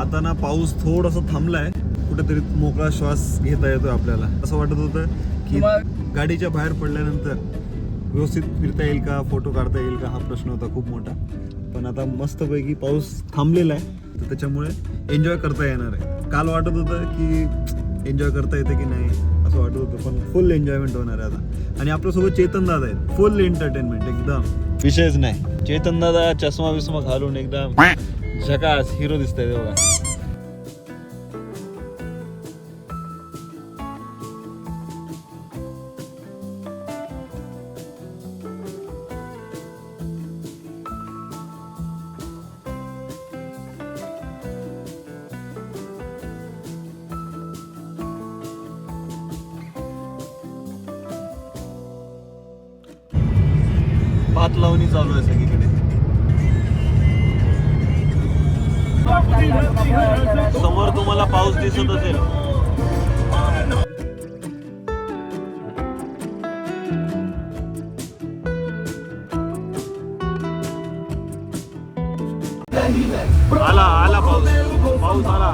आता ना पाऊस थोडासा थांबलाय. कुठेतरी मोकळा श्वास घेता येतो आपल्याला. असं वाटत होतं की गाडीच्या बाहेर पडल्यानंतर व्यवस्थित फिरता येईल का फोटो काढता येईल का हा प्रश्न होता खूप मोठा. पण आता मस्तपैकी पाऊस थांबलेला आहे. तर त्याच्यामुळे एन्जॉय करता येणार आहे. काल वाटत होतं की एन्जॉय करता येतं की नाही असं वाटत होतं पण फुल एन्जॉयमेंट होणार आहे आता. आणि आपल्यासोबत चेतन दादा आहेत. फुल एंटरटेनमेंट एकदम. विषयच नाही. चेतन दादा चष्मा बिस्मा घालून एकदम झकास हिरो दिसतंय ते बघा. भात लावणी चालू आहे सगळीकडे. समोर तुम्हाला पाऊस दिसत असेल. आला आला पाऊस. पाऊस आला.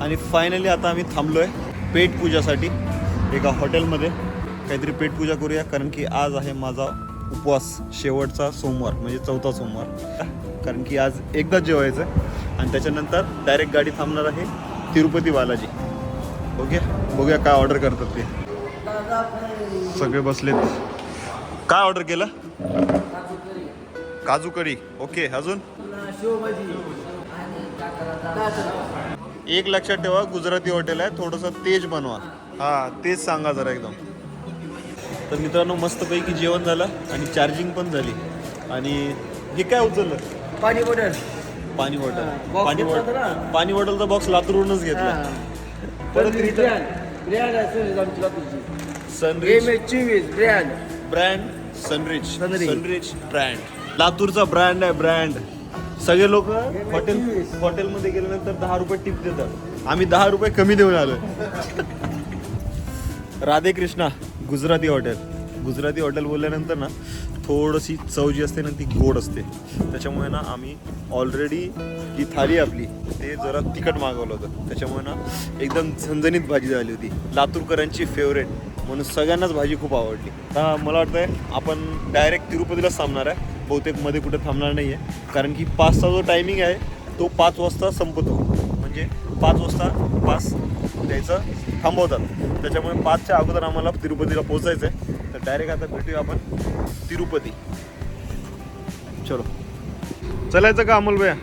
आणि फायनली आता आम्ही थांबलोय. आहे पूजासाठी एका हॉटेलमध्ये काहीतरी पेट पूजा करूया कारण की आज आहे माझा उपवास शेवटचा सोमवार म्हणजे चौथा सोमवार. कारण की आज एकदाच जेवायचं आहे. आणि त्याच्यानंतर डायरेक्ट गाडी थांबणार आहे तिरुपती बालाजी. ओके बघूया काय ऑर्डर करतात ते. सगळे बसलेत. काय ऑर्डर केलं? काजू कढी ओके अजून? एक लक्षात ठेवा गुजराती हॉटेल आहे. थोडंसं तेज बनवा. हा तेच सांगा जरा एकदम. तर मित्रांनो मस्तपैकी जेवण झालं आणि चार्जिंग पण झाली. आणि हे काय उचललं? पाणी बॉटल. पाणी बॉटल. box पाणी घेतला होता बॉटल ना? पाणी बॉटलचा बॉक्स लातूरवरूनच घेतला. परत रिटर्न ब्रँड आहे आमची लातूरची. सनरिच एम एच चोवीस brand brand Sunrich Sunrich. Sunrich brand लातूरचा ब्रँड आहे ब्रँड सगळे लोक हॉटेल हॉटेलमध्ये गेल्यानंतर दहा रुपये टिप देतात. आम्ही दहा रुपये कमी देऊन आलो राधे कृष्णा गुजराती हॉटेल गुजराती हॉटेल बोलल्यानंतर ना थोडीशी चव जी असते ना ती गोड असते. त्याच्यामुळे ना आम्ही ऑलरेडी जी थाली आपली ते जरा तिखट मागवलं होतं. त्याच्यामुळे ना एकदम झणझणीत भाजी झाली होती. लातूरकरांची फेवरेट म्हणून सगळ्यांनाच भाजी खूप आवडली. आता मला वाटतंय आपण डायरेक्ट तिरुपतीलाच थांबणार आहे. बहुतेकमध्ये कुठे थांबणार नाही आहे कारण की पाचचा जो टायमिंग आहे तो पाच वाजता संपतो. म्हणजे पाच वाजता पास द्यायचं थांबवतात. त्याच्यामुळे पाचच्या अगोदर आम्हाला तिरुपतीला पोहोचायचं आहे तर डायरेक्ट आता भेटूया आपण तिरुपती. चलो. चलायचं का अमोल भैया?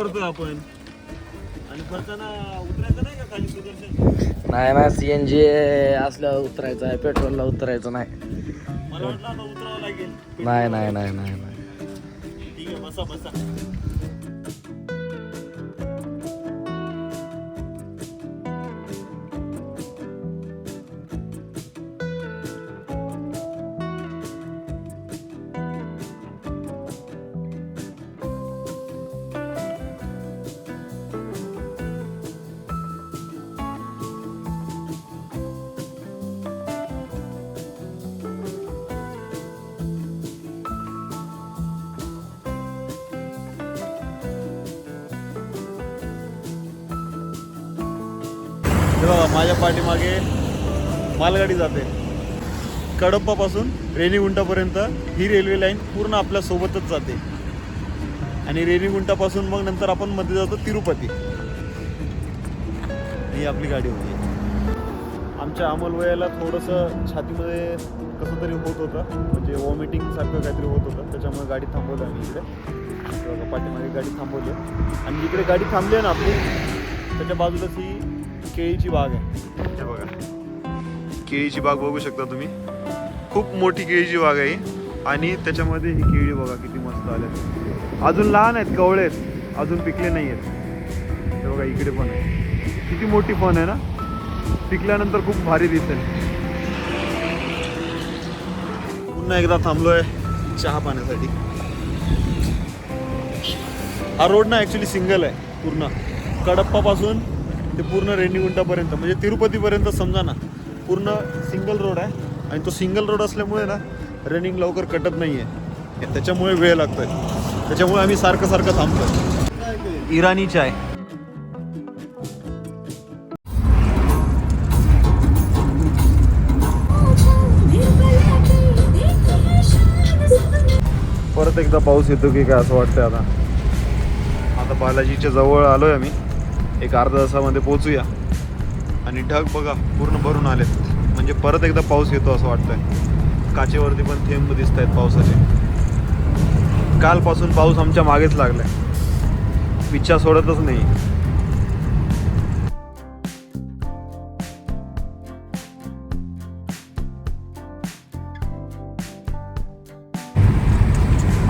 भरतोय आपण. आणि भरताना उतरायचं नाही का खाली सुदर्शन? नाही ना सी एन जी असल्यावर उतरायचं आहे पेट्रोलला उतरायचं नाही. मला वाटलं आता उतरावं लागेल. नाही नाही नाही नाही नाही. ठीक आहे बसा बसा. बघा माझ्या पाठीमागे मालगाडी जाते. कडप्पापासून रेणीगुंटापर्यंत ही रेल्वे लाईन पूर्ण आपल्या सोबतच जाते. आणि रेणीगुंटापासून मग नंतर आपण मध्ये जातो तिरुपती. ही आपली गाडी होती. आमच्या अमोलवयाला थोडंसं छातीमध्ये कसं तरी होत होतं. म्हणजे वॉमिटिंग सारखं काहीतरी होत होतं. त्याच्यामुळे गाडी थांबवली आम्ही इकडे. पाठीमागे गाडी थांबवली आणि इकडे गाडी थांबली आहे ना आपली त्याच्या बाजूलाच ही केळीची बाग आहे. हे बघा. केळीची बाग बघू शकता तुम्ही. खूप मोठी केळीची बाग आहे आणि त्याच्यामध्ये ही केळी बघा किती मस्त आल्या. अजून लहान आहेत कवळे आहेत. अजून पिकले नाही आहेत. हे बघा इकडे पण आहे. किती मोठी पण आहे ना? पिकल्यानंतर खूप भारी दिसेल. पुन्हा एकदा थांबलोय चहा पाण्यासाठी. हा रोड ना ॲक्च्युली सिंगल आहे पूर्ण. कडप्पापासून ते पूर्ण रेणीगुंटापर्यंत म्हणजे तिरुपतीपर्यंत समजा ना पूर्ण सिंगल रोड आहे. आणि तो सिंगल रोड असल्यामुळे ना रनिंग लवकर कटत नाही आहे त्याच्यामुळे वेळ लागतोय. त्याच्यामुळे आम्ही सारखं सारखं थांबतो इराणी चाय. परत एकदा पाऊस येतो की काय असं वाटतंय आता? आता बालाजीच्या जवळ आलोय आम्ही. एक अर्धा तासामध्ये पोहोचूया. आणि ढग बघा पूर्ण भरून आलेत. म्हणजे परत एकदा पाऊस येतो असं वाटतंय. काचेवरती पण थेंब दिसत आहेत पावसाचे. कालपासून पाऊस आमच्या मागेच लागलाय. पिच्छा सोडतच नाही.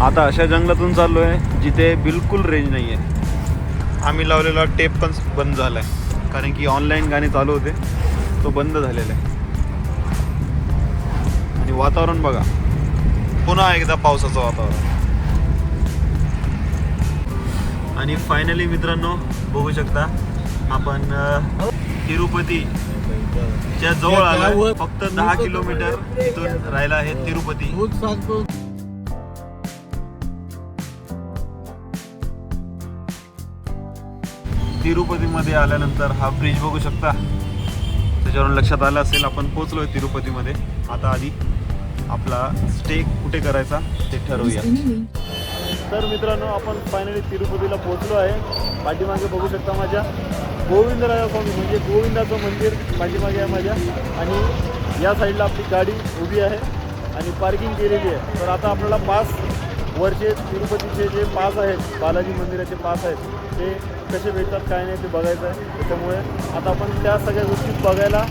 आता अशा जंगलातून चाललोय जिथे बिलकुल रेंज नाही आहे आम्ही लावलेला टेप पण बंद झालाय. कारण की ऑनलाईन गाणे चालू होते. तो बंद झालेला आहे. आणि वातावरण बघा. पुन्हा एकदा पावसाचं वातावरण. आणि फायनली मित्रांनो बघू शकता आपण तिरुपतीच्या तिरुपती च्या जवळ आलो फक्त दहा किलोमीटर इथून राहिला आहे तिरुपती. तिरुपतीमध्ये आल्यानंतर हा ब्रिज बघू शकता. त्याच्यावरून लक्षात आलं असेल आपण पोचलोय तिरुपतीमध्ये. आता आधी आपला स्टे कुठे करायचा ते ठरवूया. तर मित्रांनो आपण फायनली तिरुपतीला पोहोचलो आहे. पाठीमागे बघू शकता माझ्या गोविंदराया स्वामी म्हणजे गोविंदाचं मंदिर पाठीमागे आहे माझ्या. आणि या साईडला आपली गाडी उभी आहे आणि पार्किंग केलेली आहे. तर आता आपल्याला पास वरचे तिरुपतीचे जे पास आहेत बालाजी मंदिराचे पास आहेत ते कसे भेटतात काय नाही ते बघायचं आहे. त्याच्यामुळे आता आपण त्या सगळ्या गोष्टी बघायला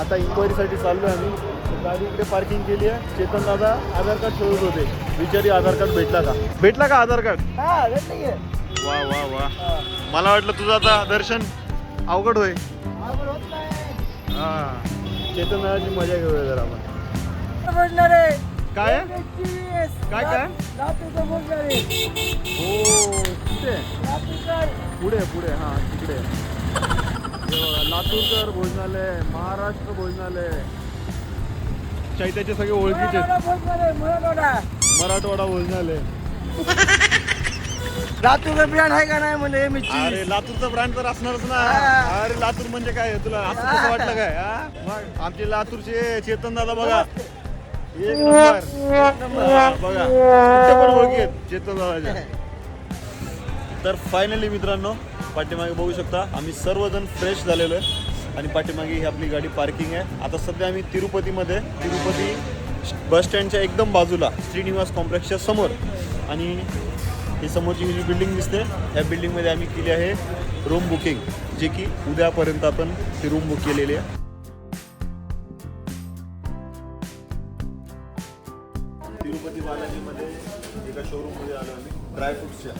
आता इन्क्वायरीसाठी चाललो आहे आम्ही. गाडी इकडे पार्किंग केली आहे. चेतन दादा आधार कार्ड शोधत होते. विचारी आधार कार्ड भेटला का? भेटला का आधार कार्ड वा वा वा. मला वाटलं तुझं आता दर्शन अवघड होय हा. चेतन दादाची मजा घेऊया जरा आपण. काय काय काय? हो कुठे? पुढे पुढे हा तिकडे. हे बघा, लातूरकर भोजनालय महाराष्ट्र भोजनालय. चैत्याचे सगळे ओळखीचे आहेत. मराठवाडा भोजनालय लातूरचा ब्रँड आहे का नाही म्हणजे मी अरे लातूरचा ब्रँड तर असणारच ना. हा. अरे लातूर म्हणजे काय? तुला असं कसं वाटलं काय हा? मग आमचे लातूरचे चेतन दादा बघा. एक नंबर. बघा. पण ओळखी आहेत चेतन दादाच्या. तर फायनली मित्रांनो पाठीमागे बघू शकता आम्ही सर्वजण फ्रेश झालेलो आहे. आणि पाठीमागे ही आपली गाडी पार्किंग आहे. आता सध्या आम्ही तिरुपतीमध्ये तिरुपती बस स्टँडच्या एकदम बाजूला श्रीनिवास कॉम्प्लेक्सच्या समोर. आणि ही समोरची जी बिल्डिंग दिसते या बिल्डिंगमध्ये आम्ही केली आहे रूम बुकिंग जे की उद्यापर्यंत आपण ती रूम बुक केलेली आहे. ड्रायफ्रुट्सच्या.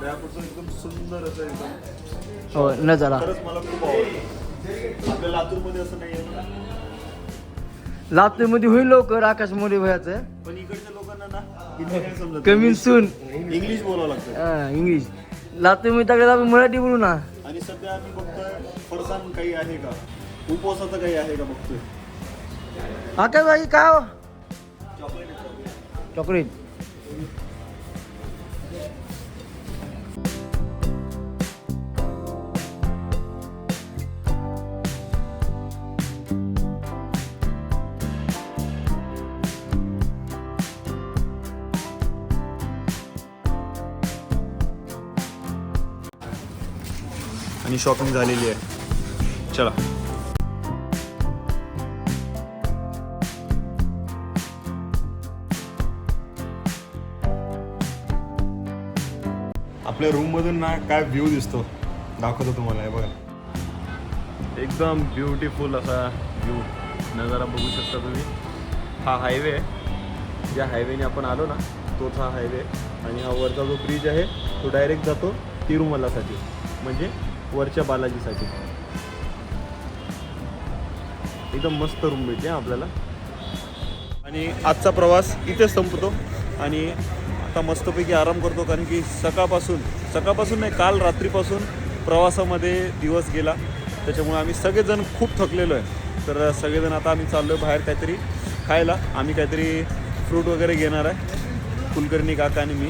ड्रायफ्रुटचं एकदम सुंदर असं एकदम. हो नजारा खरंच मला खूप आवडलं. आपल्या लातूरमध्ये असं नाही आहे लातूरमध्ये होईल लवकर आकाश मोरे भयाचं. पण इकडच्या लोकांना ना हिंदी नाही समजत. कमी सून इंग्लिश बोलावं लागतं. इंग्लिश लातूरमध्ये टाकलं आपण मराठी बोलू ना. आणि सध्या आम्ही बघतोय फरसाण काही आहे का? उपवासाचं काही आहे का बघतोय? आकाश काय हो? चॉकलेट चॉकलेट आणि शॉपिंग झालेली आहे. चला. आपल्या रूम मधून ना काय व्ह्यू दिसतो? दाखवतो तुम्हाला हे बघा. एकदम ब्युटिफुल असा व्ह्यू नजारा बघू शकता तुम्ही. हा हायवे आहे. ज्या हायवेने आपण आलो ना तोच हा हायवे आणि हा वरचा जो ब्रिज आहे तो डायरेक्ट जातो तिरुमलासाठी. म्हणजे वरच्या बालाजीसाठी. एकदम मस्त रूम भेटली आपल्याला. आणि आजचा प्रवास इथेच संपतो आणि आता मस्तपैकी आराम करतो कारण की सकाळपासून सकाळपासून नाही काल रात्रीपासून प्रवासामध्ये दिवस गेला. त्याच्यामुळे आम्ही सगळेजण खूप थकलेलो आहे. तर सगळेजण आता आम्ही चाललो आहे बाहेर काहीतरी खायला. आम्ही काहीतरी फ्रूट वगैरे घेणार आहे. कुलकर्णी काका आणि मी.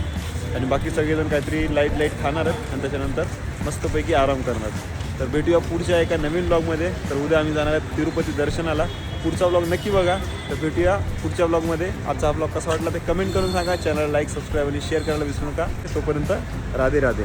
आणि बाकी सगळेजण काहीतरी लाइट लाइट खाणार आहेत आणि त्याच्यानंतर मस्तपैकी आराम करणार तर भेटूया पुढच्या एका नवीन ब्लॉगमध्ये तर उद्या आम्ही जाणार आहे तिरुपती दर्शनाला. पुढचा ब्लॉग नक्की बघा. तर भेटूया पुढच्या ब्लॉगमध्ये आजचा हा ब्लॉग कसा वाटला ते कमेंट करून सांगा. चॅनल लाईक सबस्क्राईब आणि शेअर करायला विसरू नका. तोपर्यंत राधे राधे.